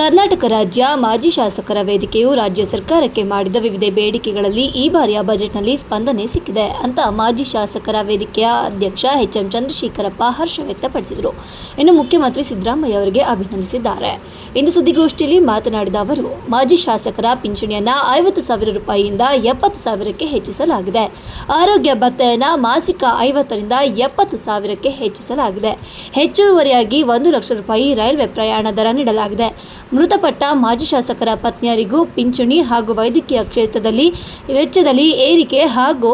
ಕರ್ನಾಟಕ ರಾಜ್ಯ ಮಾಜಿ ಶಾಸಕರ ವೇದಿಕೆಯು ರಾಜ್ಯ ಸರ್ಕಾರಕ್ಕೆ ಮಾಡಿದ ವಿವಿಧ ಬೇಡಿಕೆಗಳಲ್ಲಿ ಈ ಬಾರಿಯ ಬಜೆಟ್ನಲ್ಲಿ ಸ್ಪಂದನೆ ಸಿಕ್ಕಿದೆ ಅಂತ ಮಾಜಿ ಶಾಸಕರ ವೇದಿಕೆಯ ಅಧ್ಯಕ್ಷ ಎಚ್ ಎಂ ಚಂದ್ರಶೇಖರಪ್ಪ ಹರ್ಷ ವ್ಯಕ್ತಪಡಿಸಿದರು. ಇನ್ನು ಮುಖ್ಯಮಂತ್ರಿ ಸಿದ್ದರಾಮಯ್ಯ ಅವರಿಗೆ ಅಭಿನಂದಿಸಿದ್ದಾರೆ. ಇಂದು ಸುದ್ದಿಗೋಷ್ಠಿಯಲ್ಲಿ ಮಾತನಾಡಿದ ಅವರು, ಮಾಜಿ ಶಾಸಕರ ಪಿಂಚಣಿಯನ್ನು ಐವತ್ತು ಸಾವಿರ ರೂಪಾಯಿಯಿಂದ ಎಪ್ಪತ್ತು ಸಾವಿರಕ್ಕೆ ಹೆಚ್ಚಿಸಲಾಗಿದೆ. ಆರೋಗ್ಯ ಭತ್ತೆಯನ್ನು ಮಾಸಿಕ ಐವತ್ತರಿಂದ ಎಪ್ಪತ್ತು ಸಾವಿರಕ್ಕೆ ಹೆಚ್ಚಿಸಲಾಗಿದೆ. ಹೆಚ್ಚುವರಿಯಾಗಿ ಒಂದು ಲಕ್ಷ ರೂಪಾಯಿ ರೈಲ್ವೆ ಪ್ರಯಾಣ ದರ ನೀಡಲಾಗಿದೆ. ಮೃತಪಟ್ಟ ಮಾಜಿ ಶಾಸಕರ ಪತ್ನಿಯರಿಗೂ ಪಿಂಚಣಿ ಹಾಗೂ ವೈದ್ಯಕೀಯ ಕ್ಷೇತ್ರದಲ್ಲಿ ವೆಚ್ಚದಲ್ಲಿ ಏರಿಕೆ ಹಾಗೂ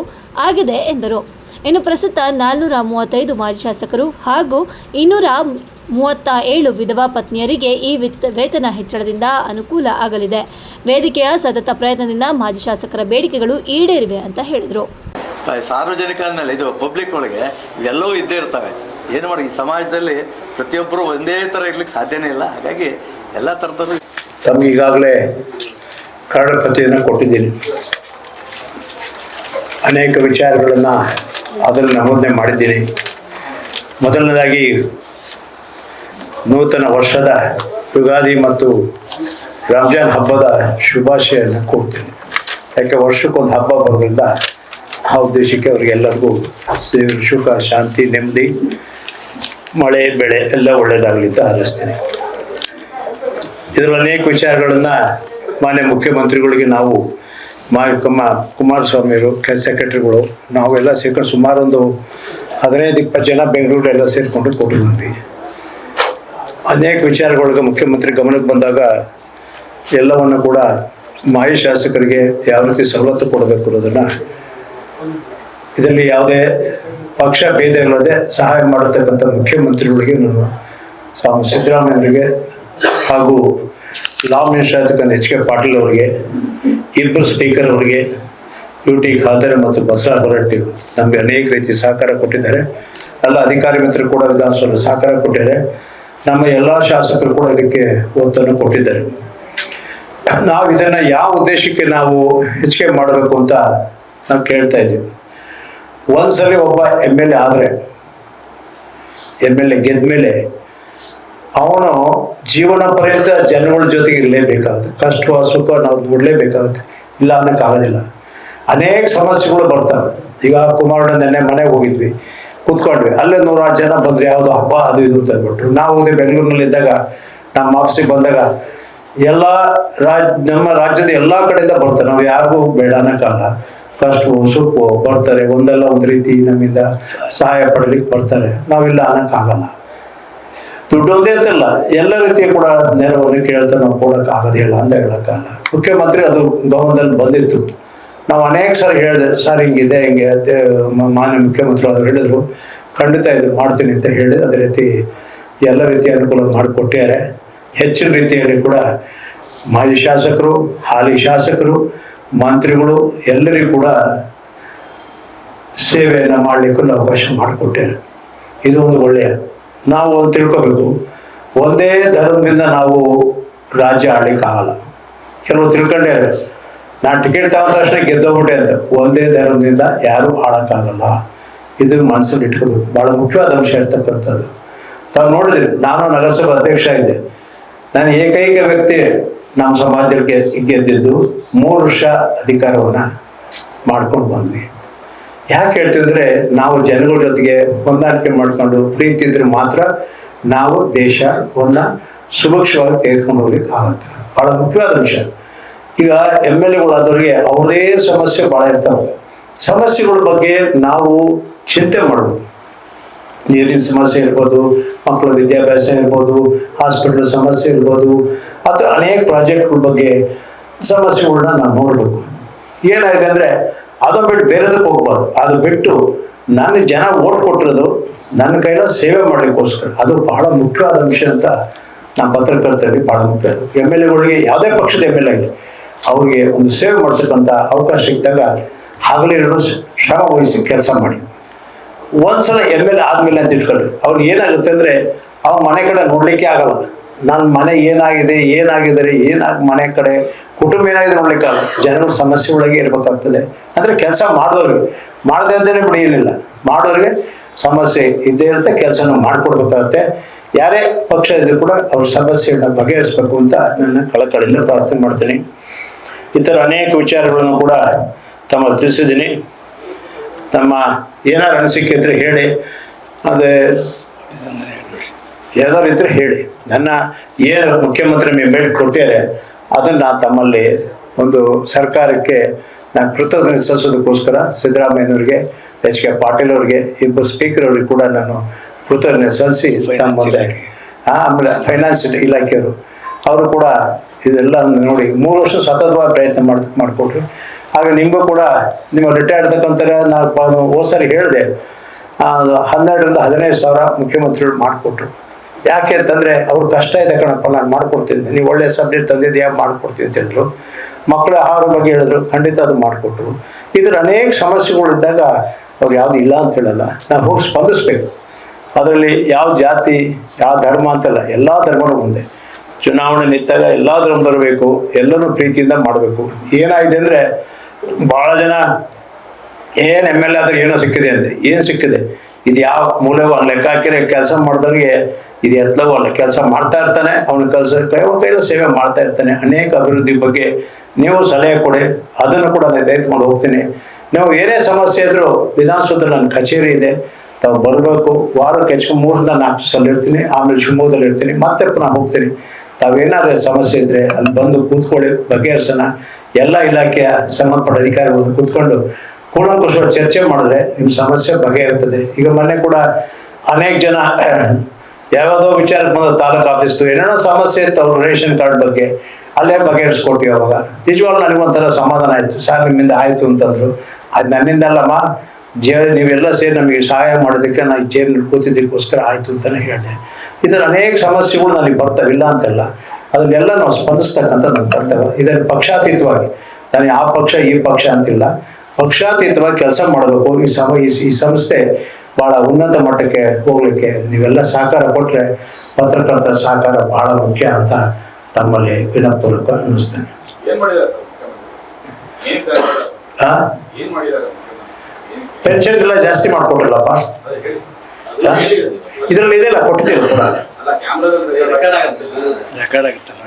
ಆಗಿದೆ ಎಂದರು. ಇನ್ನು ಪ್ರಸ್ತುತ ನಾಲ್ನೂರ ಮೂವತ್ತೈದು ಮಾಜಿ ಶಾಸಕರು ಹಾಗೂ ಇನ್ನೂರ ಮೂವತ್ತ ಏಳು ವಿಧವಾ ಪತ್ನಿಯರಿಗೆ ಈ ವಿತ್, ವೇತನ ಹೆಚ್ಚಳದಿಂದ ಅನುಕೂಲ ಆಗಲಿದೆ. ವೇದಿಕೆಯ ಸತತ ಪ್ರಯತ್ನದಿಂದ ಮಾಜಿ ಶಾಸಕರ ಬೇಡಿಕೆಗಳು ಈಡೇರಿವೆ ಅಂತ ಹೇಳಿದರು. ಸಾರ್ವಜನಿಕ ಇದು ಪಬ್ಲಿಕ್ ಒಳಗೆ ಎಲ್ಲವೂ ಇದ್ದೇ ಇರ್ತವೆ. ಏನು ಮಾಡಿ ಈ ಸಮಾಜದಲ್ಲಿ ಪ್ರತಿಯೊಬ್ಬರು ಒಂದೇ ಥರ ಇರ್ಲಿಕ್ಕೆ ಸಾಧ್ಯನೇ ಇಲ್ಲ. ಹಾಗಾಗಿ ಎಲ್ಲ ಥರದಲ್ಲೂ ತಮ್ಗೆ ಈಗಾಗಲೇ ಕರಡ ಪ್ರತಿಯನ್ನು ಕೊಟ್ಟಿದ್ದೀನಿ. ಅನೇಕ ವಿಚಾರಗಳನ್ನು ಅದರಲ್ಲಿ ನಮೂದನೆ ಮಾಡಿದ್ದೀನಿ. ಮೊದಲನೇದಾಗಿ, ನೂತನ ವರ್ಷದ ಯುಗಾದಿ ಮತ್ತು ರಂಜಾನ್ ಹಬ್ಬದ ಶುಭಾಶಯನ್ನು ಕೊಡ್ತೀನಿ. ಯಾಕೆ ವರ್ಷಕ್ಕೊಂದು ಹಬ್ಬ ಬರೋದ್ರಿಂದ ಆ ಉದ್ದೇಶಕ್ಕೆ ಅವ್ರಿಗೆಲ್ಲರಿಗೂ ಸುಖ ಶಾಂತಿ, ನೆಮ್ಮದಿ ಮಳೆ, ಬೆಳೆ ಎಲ್ಲ ಒಳ್ಳೇದಾಗಲಿ ಅಂತ ಹಾರೈಸ್ತೀನಿ ಇದರಲ್ಲಿ ಅನೇಕ ವಿಚಾರಗಳನ್ನ ಮಾನ್ಯ ಮುಖ್ಯಮಂತ್ರಿಗಳಿಗೆ ನಾವು ಮಾ ಕಮ್ಮ ಕುಮಾರಸ್ವಾಮಿಯವರು ಕೆಲ ಸೆಕ್ರೆಟರಿಗಳು ನಾವೆಲ್ಲ ಸೇರ್ಕೊಂಡು ಸುಮಾರು ಒಂದು ಹದಿನೈದು, ಇಪ್ಪತ್ತು ಜನ ಬೆಂಗಳೂರೆಲ್ಲ ಸೇರಿಕೊಂಡು ಕೊಟ್ಟಿದ್ವಿ ಅನೇಕ ವಿಚಾರಗಳಿಗೆ ಮುಖ್ಯಮಂತ್ರಿ ಗಮನಕ್ಕೆ ಬಂದಾಗ ಎಲ್ಲವನ್ನು ಕೂಡ ಮಾಜಿ ಶಾಸಕರಿಗೆ ಯಾವ ರೀತಿ ಸವಲತ್ತು ಕೊಡಬೇಕು ಅನ್ನೋದನ್ನ ಇದರಲ್ಲಿ ಯಾವುದೇ ಪಕ್ಷ ಭೇದ ಇಲ್ಲದೆ ಸಹಾಯ ಮಾಡತಕ್ಕಂಥ ಮುಖ್ಯಮಂತ್ರಿಗಳಿಗೆ ನಾನು ಸ್ವಾಮಿ ಸಿದ್ದರಾಮಯ್ಯವರಿಗೆ ಹಾಗೂ ಲಾ ಮಿನಿಸ್ಟರ್ ಆಗ್ತಕ್ಕಂಥ ಎಚ್ ಕೆ ಪಾಟೀಲ್ ಅವರಿಗೆ, ಇಬ್ಬರು ಸ್ಪೀಕರ್ ಅವರಿಗೆ ಯು ಟಿ ಖಾದರ್ ಮತ್ತು ಬಸವ ಹೊರಟ್ಟಿ ನಮಗೆ ಅನೇಕ ರೀತಿ ಸಹಕಾರ ಕೊಟ್ಟಿದ್ದಾರೆ. ಎಲ್ಲ ಅಧಿಕಾರಿ ಮಿತ್ರರು ಕೂಡ ವಿಧಾನಸಭೆ ಸಹಕಾರ ಕೊಟ್ಟಿದ್ದಾರೆ. ನಮ್ಮ ಎಲ್ಲ ಶಾಸಕರು ಕೂಡ ಇದಕ್ಕೆ ಒತ್ತನ್ನು ಕೊಟ್ಟಿದ್ದಾರೆ. ನಾವು ಇದನ್ನ ಯಾವ ಉದ್ದೇಶಕ್ಕೆ ನಾವು ಹೆಚ್ಚಿಗೆ ಮಾಡಬೇಕು ಅಂತ ನಾವು ಕೇಳ್ತಾ ಇದ್ದೀವಿ. ಒಂದ್ಸಲಿ ಒಬ್ಬ ಎಂ ಎಲ್ ಎ ಆದರೆ, ಎಂ ಎಲ್ ಎ ಗೆದ್ದ ಮೇಲೆ ಅವನು ಜೀವನ ಪರ್ಯಂತ ಜನಗಳ ಜೊತೆಗೆ ಇರಲೇಬೇಕಾಗುತ್ತೆ. ಕಷ್ಟ, ಸುಖ ನಾವು ನೋಡಲೇಬೇಕಾಗುತ್ತೆ. ಇಲ್ಲ ಅನ್ನೋಕ್ಕಾಗೋದಿಲ್ಲ ಅನೇಕ ಸಮಸ್ಯೆಗಳು ಬರ್ತವೆ. ಈಗ ಕುಮಾರಣ್ಣ ನೆನ್ನೆ ಮನೆಗೆ ಹೋಗಿದ್ವಿ. ಕೂತ್ಕೊಂಡ್ವಿ. ಅಲ್ಲೇ ನೂರಾರು ಜನ ಬಂದ್ರು. ಯಾವುದೋ ಹಬ್ಬ, ಅದು ಇದು ಅಂತ ಹೇಳ್ಬಿಟ್ರು. ನಾವು ಹೋದೆ ಬೆಂಗಳೂರಿನಲ್ಲಿ ಇದ್ದಾಗ, ನಮ್ಮ ಆಫೀಸಿಗೆ ಬಂದಾಗ ಎಲ್ಲ ರಾಜ್, ನಮ್ಮ ರಾಜ್ಯದ ಎಲ್ಲಾ ಕಡೆಯಿಂದ ಬರ್ತಾರೆ ನಾವು ಯಾರಿಗೂ ಬೇಡ ಅನ್ನೋಕ್ಕಲ್ಲ ಕಷ್ಟವು ಸುಖವು ಬರ್ತಾರೆ ಒಂದಲ್ಲ ಒಂದು ರೀತಿ ನಮ್ಮಿಂದ ಸಹಾಯ ಪಡಲಿಕ್ಕೆ ಬರ್ತಾರೆ ನಾವಿಲ್ಲ ಅನ್ನಕ್ಕಾಗಲ್ಲ. ದುಡ್ಡು ಒಂದೇ ಅಂತಲ್ಲ ಎಲ್ಲ ರೀತಿಯ ಕೂಡ ನೆರವನ್ನು ಕೇಳ್ತಾ ನಾವು ಕೊಡಕ್ ಆಗೋದಿಲ್ಲ ಅಂತ ಹೇಳಕ್ಕಾಗಲ್ಲ. ಮುಖ್ಯಮಂತ್ರಿ ಅದು ಗಮನದಲ್ಲಿ ಬಂದಿತ್ತು. ನಾವು ಅನೇಕ ಸಲ ಹೇಳಿದೆ, ಸರ್ ಹಿಂಗಿದೆ ಹಿಂಗೆ ಮಾನ್ಯ ಮುಖ್ಯಮಂತ್ರಿ ಅವರು ಹೇಳಿದ್ರು. ಖಂಡಿತ ಇದು ಮಾಡ್ತೀನಿ ಅಂತ ಹೇಳಿ ಅದೇ ರೀತಿ ಎಲ್ಲ ರೀತಿಯ ಅನುಕೂಲ ಮಾಡಿಕೊಟ್ಟಿದ್ದಾರೆ. ಹೆಚ್ಚಿನ ರೀತಿಯಲ್ಲಿ ಕೂಡ ಮಾಜಿ ಶಾಸಕರು, ಹಾಲಿ ಶಾಸಕರು ಮಂತ್ರಿಗಳು ಎಲ್ಲರಿಗೂ ಕೂಡ ಸೇವೆಯನ್ನು ಮಾಡಲಿಕ್ಕೆ ಒಂದು ಅವಕಾಶ ಮಾಡಿಕೊಟ್ಟಿದ್ದಾರೆ ಇದು ಒಂದು ಒಳ್ಳೆಯ. ನಾವು ಒಂದು ತಿಳ್ಕೋಬೇಕು. ಒಂದೇ ಧರ್ಮದಿಂದ ನಾವು ರಾಜ್ಯ ಆಡ್ಲಿಕ್ಕೆ ಆಗಲ್ಲ ಕೆಲವು ತಿಳ್ಕೊಂಡೆ ನಾನು ಟಿಕೆಟ್ ತಗೊಂಡ ತಕ್ಷಣ ಗೆದ್ದೋಗ್ಬಿಟ್ಟೆ ಅಂತ. ಒಂದೇ ಧರ್ಮದಿಂದ ಯಾರು ಆಳಕ್ಕಾಗಲ್ಲ ಇದು ಮನಸ್ಸಲ್ಲಿ ಇಟ್ಕೋಬೇಕು. ಬಹಳ ಮುಖ್ಯವಾದ ಅಂಶ ಇರ್ತಕ್ಕಂಥದ್ದು ತಾವು ನೋಡಿದ್ರಿ, ನಾನು ನಗರಸಭಾ ಅಧ್ಯಕ್ಷ ಇದ್ದೆ ನಾನು ಏಕೈಕ ವ್ಯಕ್ತಿ ನಮ್ಮ ಗೆ- ಗೆದ್ದಿದ್ದು ಮೂರು ವರ್ಷ ಅಧಿಕಾರವನ್ನ ಮಾಡ್ಕೊಂಡು ಬಂದ್ವಿ. ಯಾಕೆ ಹೇಳ್ತಿದ್ರೆ ನಾವು ಜನಗಳ ಜೊತೆಗೆ ಹೊಂದಾಣಿಕೆ ಮಾಡ್ಕೊಂಡು ಪ್ರೀತಿ ಇದ್ರೆ ಮಾತ್ರ ನಾವು ದೇಶವನ್ನು ಸುಭಕ್ಷವಾಗಿ ತೆಗೆದುಕೊಂಡು ಹೋಗ್ಲಿಕ್ಕೆ ಆಗುತ್ತೆ. ಬಹಳ ಮುಖ್ಯವಾದ ವಿಷಯ. ಈಗ ಎಂ ಎಲ್ ಎಗಳಾದವ್ರಿಗೆ ಅವ್ರದೇ ಸಮಸ್ಯೆ ಬಹಳ ಇರ್ತಾವೆ. ಸಮಸ್ಯೆಗಳ ಬಗ್ಗೆ ನಾವು ಚಿಂತೆ ಮಾಡಬೇಕು. ನೀರಿನ ಸಮಸ್ಯೆ ಇರ್ಬೋದು, ಮಕ್ಕಳ ವಿದ್ಯಾಭ್ಯಾಸ ಇರ್ಬೋದು ಹಾಸ್ಪಿಟಲ್ ಸಮಸ್ಯೆ ಇರ್ಬೋದು, ಅಥವಾ ಅನೇಕ ಪ್ರಾಜೆಕ್ಟ್ಗಳ ಬಗ್ಗೆ ಸಮಸ್ಯೆಗಳನ್ನ ನಾವು ನೋಡ್ಬೇಕು. ಏನಾಗಿದೆ ಅಂದ್ರೆ ಅದು ಬಿಟ್ಟು ಬೇರೆದಕ್ಕೆ ಹೋಗ್ಬಾರ್ದು. ಅದು ಬಿಟ್ಟು ನನ್ನ ಜನ ಓಟ್ ಕೊಟ್ಟಿರೋದು ನನ್ನ ಕೈಲ ಸೇವೆ ಮಾಡೋಕ್ಕೋಸ್ಕರ ಅದು ಬಹಳ ಮುಖ್ಯವಾದ ವಿಷಯ ಅಂತ ನಮ್ಮ ಪತ್ರಕರ್ತರಿಗೆ ಬಹಳ ಮುಖ್ಯ. ಅದು ಎಂ ಎಲ್ ಎಗಳಿಗೆ ಯಾವುದೇ ಪಕ್ಷದ ಎಂ ಎಲ್ ಎ ಅವ್ರಿಗೆ ಒಂದು ಸೇವೆ ಮಾಡ್ತಕ್ಕಂಥ ಅವಕಾಶ ಸಿಕ್ಕಿದಾಗ ಹಗಲಿರಲು ಶ್ರಮ ವಹಿಸಿ ಕೆಲಸ ಮಾಡಿ. ಒಂದ್ಸಲ ಎಂ ಎಲ್ ಆದ್ಮೇಲೆ ಅಂತ ಇಟ್ಕೊಳ್ರಿ ಅವ್ನು ಏನಾಗುತ್ತೆ ಅಂದ್ರೆ ಅವ್ನ ಮನೆ ಕಡೆ ನೋಡ್ಲಿಕ್ಕೆ ಆಗಲ್ಲ. ನನ್ನ ಮನೆ ಏನಾಗಿದೆ, ಏನಾಗಿದ್ದಾರೆ ಏನಾಗ ಮನೆ ಕಡೆ ಕುಟುಂಬ ಏನಾಗಿದೆ ನೋಡ್ಲಿಕ್ಕೆ ಆಗಲ್ಲ. ಜನಗಳ ಸಮಸ್ಯೆ ಒಳಗೆ ಇರ್ಬೇಕಾಗ್ತದೆ. ಅಂದ್ರೆ ಕೆಲಸ ಮಾಡಿದವ್ರಿಗೆ. ಮಾಡದೆ ಅಂತಲೇ ಬಿಡಿಯಲಿಲ್ಲ ಮಾಡೋರಿಗೆ ಸಮಸ್ಯೆ ಇದ್ದೇ ಇರುತ್ತೆ, ಕೆಲಸನ ಮಾಡ್ಕೊಡ್ಬೇಕಾಗತ್ತೆ. ಯಾರೇ ಪಕ್ಷ ಇದ್ರೂ ಕೂಡ ಅವ್ರ ಸಮಸ್ಯೆಗಳನ್ನ ಬಗೆಹರಿಸ್ಬೇಕು ಅಂತ ನನ್ನ ಕಳಕಳಿಯಿಂದ ಪ್ರಾರ್ಥನೆ ಮಾಡ್ತೀನಿ. ಇತರ ಅನೇಕ ವಿಚಾರಗಳನ್ನು ಕೂಡ ತಮ್ಮ ತಿಳಿಸಿದ್ದೀನಿ. ನಮ್ಮ ಏನಾರು ಅನಿಸಿಕೆ ಇದ್ರೆ ಹೇಳಿ. ಅದೇ ಯಾವ್ದಾದ್ರು ಇದ್ರೆ ಹೇಳಿ. ನನ್ನ ಏನು ಮುಖ್ಯಮಂತ್ರಿ ಮೇಲೆ ಕೊಟ್ಟಿದ್ದಾರೆ ಅದನ್ನು ನಾನು ತಮ್ಮಲ್ಲಿ ಒಂದು ಸರ್ಕಾರಕ್ಕೆ ನಾನು ಕೃತಜ್ಞತೆ ಸಲ್ಲಿಸೋದಕ್ಕೋಸ್ಕರ ಸಿದ್ದರಾಮಯ್ಯನವ್ರಿಗೆ ಎಚ್ ಕೆ ಪಾಟೀಲ್ ಅವ್ರಿಗೆ ಇಬ್ಬರು ಸ್ಪೀಕರ್ ಅವ್ರಿಗೆ ಕೂಡ ನಾನು ಕೃತಜ್ಞತೆ ಸಲ್ಲಿಸಿ ತಮ್ಮ ಮುಂದೆ. ಆಮೇಲೆ ಫೈನಾನ್ಸ್ ಇಲಾಖೆಯವರು. ಅವರು ಕೂಡ ಇದೆಲ್ಲ ನೋಡಿ ಮೂರು ವರ್ಷ ಸತತವಾಗಿ ಪ್ರಯತ್ನ ಮಾಡ್ ಮಾಡಿಕೊಟ್ರು. ಹಾಗೆ ನಿಮಗೂ ಕೂಡ ನಿಮ್ಮ ರಿಟೈರ್ಡ್ ನಾನು ಓ ಸರಿ ಹೇಳಿದೆ ಹನ್ನೆರಡರಿಂದ ಹದಿನೈದು ಸಾವಿರ ಮುಖ್ಯಮಂತ್ರಿಗಳು ಮಾಡಿಕೊಟ್ರು. ಯಾಕೆ ಅಂತಂದ್ರೆ ಅವ್ರು ಕಷ್ಟ ಇದೆ ಕಣಪ್ಪ, ನಾನು ಮಾಡ್ಕೊಡ್ತೀನಿ. ನೀವು ಒಳ್ಳೆ ಸಬ್ಜೆಕ್ಟ್ ತಂದಿದ್ಯಾ, ಮಾಡ್ಕೊಡ್ತೀನಿ ಅಂತ ಹೇಳಿದ್ರು. ಮಕ್ಕಳ ಆಹಾರ ಬಗ್ಗೆ ಹೇಳಿದ್ರು, ಖಂಡಿತ ಅದು ಮಾಡಿಕೊಟ್ರು. ಇದ್ರ ಅನೇಕ ಸಮಸ್ಯೆಗಳಿದ್ದಾಗ ಅವ್ರು ಯಾವ್ದು ಇಲ್ಲ ಅಂತ ಹೇಳಲ್ಲ. ನಾವು ಹೋಗಿ ಸ್ಪಂದಿಸ್ಬೇಕು. ಅದರಲ್ಲಿ ಯಾವ ಜಾತಿ, ಯಾವ ಧರ್ಮ ಅಂತಲ್ಲ, ಎಲ್ಲ ಧರ್ಮನೂ ಒಂದೇ. ಚುನಾವಣೆ ನಿಂತಾಗ ಎಲ್ಲ ಧರ್ಮ ಬರಬೇಕು ಎಲ್ಲರೂ ಪ್ರೀತಿಯಿಂದ ಮಾಡಬೇಕು. ಏನಾಗಿದೆ ಅಂದರೆ ಭಾಳ ಜನ ಏನು ಎಂ ಎಲ್ ಎ ಆದ್ರೆ ಏನೋ ಸಿಕ್ಕಿದೆ ಅಂತೆ. ಏನು ಸಿಕ್ಕಿದೆ? ಇದು ಯಾವ ಮೂಲೆಗೂ ಅವ್ನು ಲೆಕ್ಕ ಹಾಕಿರೋ ಕೆಲಸ ಮಾಡಿದವ್ರಿಗೆ ಇದು ಎತ್ತಲೋ ಅಲ್ಲ. ಕೆಲಸ ಮಾಡ್ತಾ ಇರ್ತಾನೆ, ಅವನ ಕೆಲಸ ಕೈ ಕೈಲೂ ಸೇವೆ ಮಾಡ್ತಾ ಇರ್ತಾನೆ. ಅನೇಕ ಅಭಿವೃದ್ಧಿ ಬಗ್ಗೆ ನೀವು ಸಲಹೆ ಕೊಡಿ. ಅದನ್ನು ಕೂಡ ನಾನು ತೆಗೆದುಕೊಂಡು ಹೋಗ್ತೀನಿ. ನೀವು ಏನೇ ಸಮಸ್ಯೆ ಇದ್ರೂ ವಿಧಾನಸೌಧದಲ್ಲಿ ನನ್ನ ಕಚೇರಿ ಇದೆ. ತಾವು ಬರಬೇಕು. ವಾರಕ್ಕೆ ಹೆಚ್ಚು ಮೂರರಿಂದ ನಾಲ್ಕು ಸಲ ಇರ್ತೀನಿ. ಆಮೇಲೆ ಶಿವಮೊಗ್ಗದಲ್ಲಿ ಇರ್ತೀನಿ ಮತ್ತೆ ಪುನಃ ಹೋಗ್ತೀನಿ. ತಾವೇನಾದ್ರು ಸಮಸ್ಯೆ ಇದ್ರೆ ಅಲ್ಲಿ ಬಂದು ಕೂತ್ಕೊಳ್ಳಿ, ಬಗೆಹರಿಸೋಣ. ಎಲ್ಲ ಇಲಾಖೆಯ ಸಂಬಂಧಪಟ್ಟ ಅಧಿಕಾರಿಗಳು ಕೂತ್ಕೊಂಡು ಕೂಲಂಕುಷವಾಗಿ ಚರ್ಚೆ ಮಾಡಿದ್ರೆ ನಿಮ್ಮ ಸಮಸ್ಯೆ ಬಗೆಹರ್ತದೆ. ಈಗ ಮೊನ್ನೆ ಕೂಡ ಅನೇಕ ಜನ, ಯಾವ್ಯಾವುದೋ ವಿಚಾರಕ್ಕೆ ಬಂದ ತಾಲೂಕು ಆಫೀಸ್ದು ಏನೇನೋ ಸಮಸ್ಯೆ ಇತ್ತು ಅವ್ರ ರೇಷನ್ ಕಾರ್ಡ್ ಬಗ್ಗೆ, ಅಲ್ಲೇ ಬಗೆಹರಿಸ್ಕೊಟ್ವಿ ಅವಾಗ. ನಿಜವಾಗ್ಲೂ ನನಗೊಂಥರ ಸಮಾಧಾನ ಆಯ್ತು. ಸರ್, ನಿಮ್ಮಿಂದ ಆಯ್ತು ಅಂತಂದ್ರು. ಅದು ನನ್ನಿಂದ ಅಲ್ಲಮ್ಮ ಜೇ, ನೀವೆಲ್ಲ ಸೇರಿ ನಮಗೆ ಸಹಾಯ ಮಾಡೋದಕ್ಕೆ ನಾನು ಈ ಚೇರ್ನಲ್ಲಿ ಕೂತಿದ್ದಕ್ಕೋಸ್ಕರ ಆಯ್ತು ಅಂತಾನೆ ಹೇಳಿದೆ. ಇದರ ಅನೇಕ ಸಮಸ್ಯೆಗಳು ನನಗೆ ಬರ್ತವೆ ಇಲ್ಲ ಅಂತಲ್ಲ. ಅದನ್ನೆಲ್ಲ ನಾವು ಸ್ಪಂದಿಸ್ತಕ್ಕಂಥ ನಮ್ಮ ಕರ್ತವ್ಯ. ಇದನ್ನು ಪಕ್ಷಾತೀತವಾಗಿ ನಾನು ಆ ಪಕ್ಷ ಈ ಪಕ್ಷ ಅಂತಿಲ್ಲ. ಪಕ್ಷಾತೀತವಾಗಿ ಕೆಲಸ ಮಾಡಬೇಕು. ಈ ಸಮ ಈ ಸಂಸ್ಥೆ ಬಹಳ ಉನ್ನತ ಮಟ್ಟಕ್ಕೆ ಹೋಗ್ಲಿಕ್ಕೆ ನೀವೆಲ್ಲ ಸಹಕಾರ ಕೊಟ್ಟರೆ ಪತ್ರಕರ್ತರ ಸಹಕಾರ ಬಹಳ ಮುಖ್ಯ ಅಂತ ತಮ್ಮಲ್ಲಿ ವಿನಪೂರ್ವಕ ಅನ್ನಿಸ್ತೇನೆ. ಪೆನ್ಷನ್ಗೆಲ್ಲ ಜಾಸ್ತಿ ಮಾಡ್ಕೊಟ್ರಲ್ಲಪ್ಪ? ಇದರಲ್ಲಿ ಇದೆಲ್ಲ ಕೊಟ್ಟಿದ್ದೇವೆ ಕೂಡ. ಅಲ್ಲ ಕ್ಯಾಮ್ರಾದಲ್ಲಿ ರೆಕಾರ್ಡ್ ಆಗುತ್ತೆ. ರೆಕಾರ್ಡ್ ಆಗುತ್ತಲ್ಲ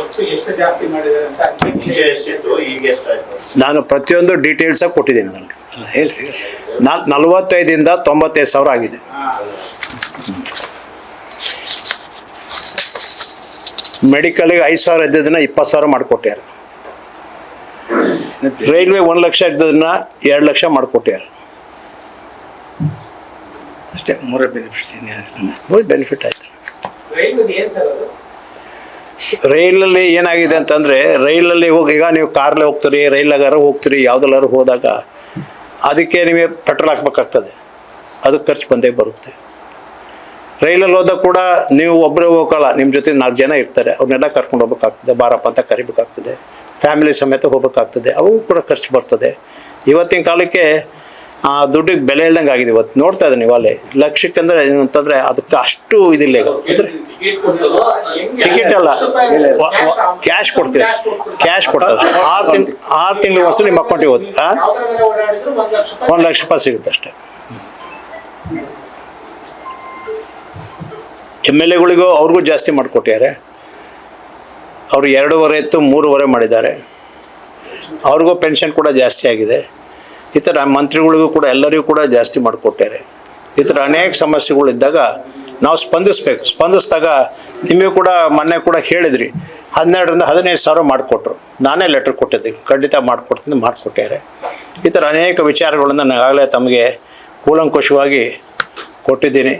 ಒಟ್ಟು ಎಷ್ಟು ಜಾಸ್ತಿ ಮಾಡಿದ್ದಾರೆ ಅಂತ ಮುಂಚೆ ಎಷ್ಟಿತ್ತು ಈಗ ಎಷ್ಟಾಯ್ತು? ನಾನು ಪ್ರತಿಯೊಂದು ಡೀಟೇಲ್ಸಾಗಿ ಕೊಟ್ಟಿದ್ದೀನಿ ನನಗೆ ಹೇಳಿ ನಾಲ್ ನಲವತ್ತೈದಿಂದ ತೊಂಬತ್ತೈದು ಸಾವಿರ ಆಗಿದೆ. ಮೆಡಿಕಲ್ಗೆ ಐದು ಸಾವಿರ ಇದ್ದದನ್ನ ಇಪ್ಪತ್ತು ಸಾವಿರ ಮಾಡಿಕೊಟ್ಟಾರೆ ರೈಲ್ವೆ ಒಂದು ಲಕ್ಷ ಇದ್ದದನ್ನ ಎರಡು ಲಕ್ಷ ಮಾಡಿಕೊಟ್ಟಾರೆ ಮೂರೇ ಬೆನಿಫಿಟ್ಸ್ ಮೂರು ಬೆನಿಫಿಟ್ ಆಯ್ತು. ರೈಲ್ವೆದು ಏನ್ ಸರ್ ಅದು? ರೈಲಲ್ಲಿ ಏನಾಗಿದೆ ಅಂತಂದರೆ ರೈಲಲ್ಲಿ ಹೋಗಿ ಈಗ ನೀವು ಕಾರಲ್ಲೇ ಹೋಗ್ತೀರಿ ರೈಲಾಗಾರ ಹೋಗ್ತೀರಿ ಯಾವುದಲ್ಲಾರು ಹೋದಾಗ ಅದಕ್ಕೆ ನಿಮಗೆ ಪೆಟ್ರೋಲ್ ಹಾಕ್ಬೇಕಾಗ್ತದೆ. ಅದಕ್ಕೆ ಖರ್ಚು ಬಂದೇ ಬರುತ್ತೆ. ರೈಲಲ್ಲಿ ಹೋದಾಗ ಕೂಡ ನೀವು ಒಬ್ಬರೇ ಹೋಗಲ್ಲ ನಿಮ್ಮ ಜೊತೆ ನಾಲ್ಕು ಜನ ಇರ್ತಾರೆ. ಅವ್ರನ್ನೆಲ್ಲ ಕರ್ಕೊಂಡು ಹೋಗ್ಬೇಕಾಗ್ತದೆ ಬಾರಪ್ಪ ಅಂತ ಕರಿಬೇಕಾಗ್ತದೆ. ಫ್ಯಾಮಿಲಿ ಸಮೇತ ಹೋಗ್ಬೇಕಾಗ್ತದೆ. ಅವು ಕೂಡ ಖರ್ಚು ಬರ್ತದೆ. ಇವತ್ತಿನ ಕಾಲಕ್ಕೆ ಆ ದುಡ್ಡಿಗೆ ಬೆಲೆ ಇಲ್ದಂಗೆ ಆಗಿದೆ ಇವತ್ತು. ನೋಡ್ತಾ ಇದ್ದೀನಿ ನೀವು ಅಲ್ಲಿ ಲಕ್ಷಕ್ಕೆ ಅಂದರೆ ಏನು ಅಂತಂದರೆ ಅದಕ್ಕೆ ಅಷ್ಟು ಇದಿಲ್ಲ ಈಗ. ಅಂದ್ರೆ ಟಿಕೆಟ್ ಅಲ್ಲ. ಕ್ಯಾಶ್ ಕೊಡ್ತೀವಿ ಕ್ಯಾಶ್ ಕೊಡ್ತಾರೆ. ಆರು ತಿಂಗ್ ಆರು ತಿಂಗಳು ವಸ್ತು ನಿಮ್ಮ ಅಕೌಂಟಿಗೆ ಇವತ್ತು ಒಂದು ಲಕ್ಷ ರೂಪಾಯಿ ಸಿಗುತ್ತೆ ಅಷ್ಟೇ. ಎಂ ಎಲ್ ಎಗಳಿಗೂ ಅವ್ರಿಗೂ ಜಾಸ್ತಿ ಮಾಡಿಕೊಟ್ಟಿದ್ದಾರೆ. ಅವರು ಎರಡೂವರೆ ಇತ್ತು, ಮೂರುವರೆ ಮಾಡಿದ್ದಾರೆ. ಅವ್ರಿಗೂ ಪೆನ್ಷನ್ ಕೂಡ ಜಾಸ್ತಿ ಆಗಿದೆ. ಈ ಥರ ಮಂತ್ರಿಗಳಿಗೂ ಕೂಡ ಎಲ್ಲರಿಗೂ ಕೂಡ ಜಾಸ್ತಿ ಮಾಡಿಕೊಟ್ಟಾರೆ. ಈ ಥರ ಅನೇಕ ಸಮಸ್ಯೆಗಳಿದ್ದಾಗ ನಾವು ಸ್ಪಂದಿಸ್ಬೇಕು. ಸ್ಪಂದಿಸಿದಾಗ ನಿಮಗೆ ಕೂಡ ಮೊನ್ನೆ ಕೂಡ ಹೇಳಿದ್ರಿ. ಹನ್ನೆರಡರಿಂದ ಹದಿನೈದು ಸಾವಿರ ಮಾಡಿಕೊಟ್ರು. ನಾನೇ ಲೆಟ್ರ್ ಕೊಟ್ಟಿದ್ದೆ ಖಂಡಿತ ಮಾಡಿಕೊಡ್ತೀನಿ, ಮಾಡಿಕೊಟ್ಟಾರೆ. ಈ ಥರ ಅನೇಕ ವಿಚಾರಗಳನ್ನು ನಾನು ಆಗಲೇ ತಮಗೆ ಕೂಲಂಕುಷವಾಗಿ ಕೊಟ್ಟಿದ್ದೀನಿ.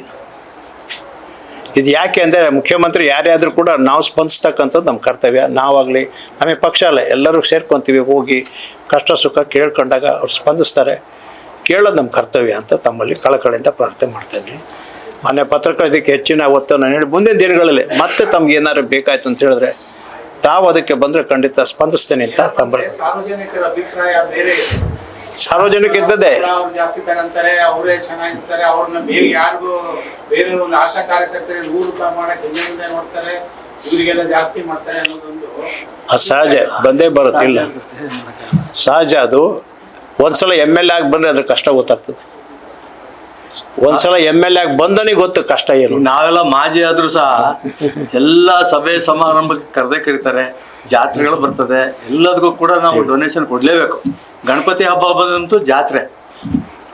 ಇದು ಯಾಕೆ ಅಂದರೆ ಮುಖ್ಯಮಂತ್ರಿ ಯಾರೇ ಕೂಡ ನಾವು ಸ್ಪಂದಿಸ್ತಕ್ಕಂಥದ್ದು ನಮ್ಮ ಕರ್ತವ್ಯ. ನಾವಾಗಲಿ ನಮಗೆ ಪಕ್ಷ ಅಲ್ಲ, ಎಲ್ಲರೂ ಸೇರ್ಕೊತೀವಿ, ಹೋಗಿ ಕಷ್ಟ ಸುಖ ಕೇಳ್ಕೊಂಡಾಗ ಅವ್ರು ಸ್ಪಂದಿಸ್ತಾರೆ. ಕೇಳೋದು ನಮ್ಮ ಕರ್ತವ್ಯ ಅಂತ ತಮ್ಮಲ್ಲಿ ಕಳಕಳಿಯಿಂದ ಪ್ರಾರ್ಥನೆ ಮಾಡ್ತಾಯಿದ್ದೀನಿ ಮೊನ್ನೆ ಪತ್ರಕರ್ತಕ್ಕೆ ಹೆಚ್ಚಿನ ಒತ್ತನ್ನು ನಾನು ಹೇಳಿ, ಮುಂದಿನ ದಿನಗಳಲ್ಲಿ ಮತ್ತೆ ತಮ್ಗೆ ಏನಾದ್ರು ಬೇಕಾಯ್ತು ಅಂತ ಹೇಳಿದ್ರೆ ತಾವು ಅದಕ್ಕೆ ಬಂದರೆ ಖಂಡಿತ ಸ್ಪಂದಿಸ್ತೇನೆ ಅಂತ ತಮ್ಮಲ್ಲಿ. ಸಾರ್ವಜನಿಕ ಇದ್ದದೆ ಜಾಸ್ತಿ ತಗಂತಾರೆ ಅವರೇ ಚೆನ್ನಾಗಿರ್ತಾರೆ ಅವ್ರನ್ನ ಬೇರೆ ಯಾರಿಗೂ ಬೇರೆ ಒಂದು ಆಶಾ ಕಾರ್ಯಕರ್ತರಿಗೆ ನೂರು ರೂಪಾಯಿ ಮಾಡಕ್ಕೆ ಹಿಂದೆ ನೋಡ್ತಾರೆ ಇವರಿಗೆಲ್ಲ ಜಾಸ್ತಿ ಮಾಡ್ತಾರೆ ಅನ್ನೋದೊಂದು ಅದು ಸಹಜ ಬಂದೇ ಬರುತ್ತಿಲ್ಲ ಸಹಜ ಅದು. ಒಂದ್ಸಲ ಎಂ ಎಲ್ ಎ ಆಗಿ ಬಂದರೆ ಅದ್ರ ಕಷ್ಟ ಗೊತ್ತಾಗ್ತದೆ. ಒಂದ್ಸಲ ಎಂ ಎಲ್ ಎ ಬಂದನಿಗೆ ಗೊತ್ತು ಕಷ್ಟ ಏನು. ನಾವೆಲ್ಲ ಮಾಜಿ ಆದ್ರೂ ಸಹ ಎಲ್ಲ ಸಭೆ ಸಮಾರಂಭಕ್ಕೆ ಕರೆದೇ ಕರೀತಾರೆ ಜಾತ್ರೆಗಳು ಬರ್ತದೆ ಎಲ್ಲದಕ್ಕೂ ಕೂಡ ನಾವು ಡೊನೇಷನ್ ಕೊಡ್ಲೇಬೇಕು. ಗಣಪತಿ ಹಬ್ಬ ಬಂದಂತೂ ಜಾತ್ರೆ.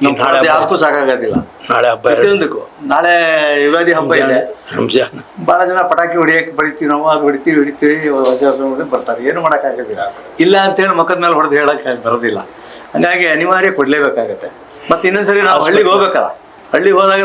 ನಾಳೆ. ಯಾಕೂ ಸಾಕಾಗೋದಿಲ್ಲ. ನಾಳೆ ಹಬ್ಬ ಪ್ರತಿಯೊಂದಕ್ಕೂ ನಾಳೆ ಯುಗಾದಿ ಹಬ್ಬ ಇದೆ. ರಂಜಾನ್. ಬಹಳ ಜನ ಪಟಾಕಿ ಹೊಡಿಯಕ್ಕೆ ಬಡಿತೀವಿ ನಾವು ಅದು ಹೊಡಿತೀವಿ ಹೊಡಿತೀವಿ ಹೊಸ ಹೊಸ ಬರ್ತಾರೆ. ಏನು ಮಾಡೋಕ್ಕಾಗೋದಿಲ್ಲ. ಇಲ್ಲ ಅಂತೇಳಿ ಮಕ್ಕದ ಮೇಲೆ ಹೊಡೆದು ಹೇಳಕ್ಕೆ ಬರೋದಿಲ್ಲ. ಹಂಗಾಗಿ ಅನಿವಾರ್ಯ ಕೊಡ್ಲೇಬೇಕಾಗತ್ತೆ. ಮತ್ತೆ ಇನ್ನೊಂದ್ಸರಿ ನಾವು ಹಳ್ಳಿಗೆ ಹೋಗ್ಬೇಕಲ್ಲ. ಹಳ್ಳಿಗೆ ಹೋದಾಗ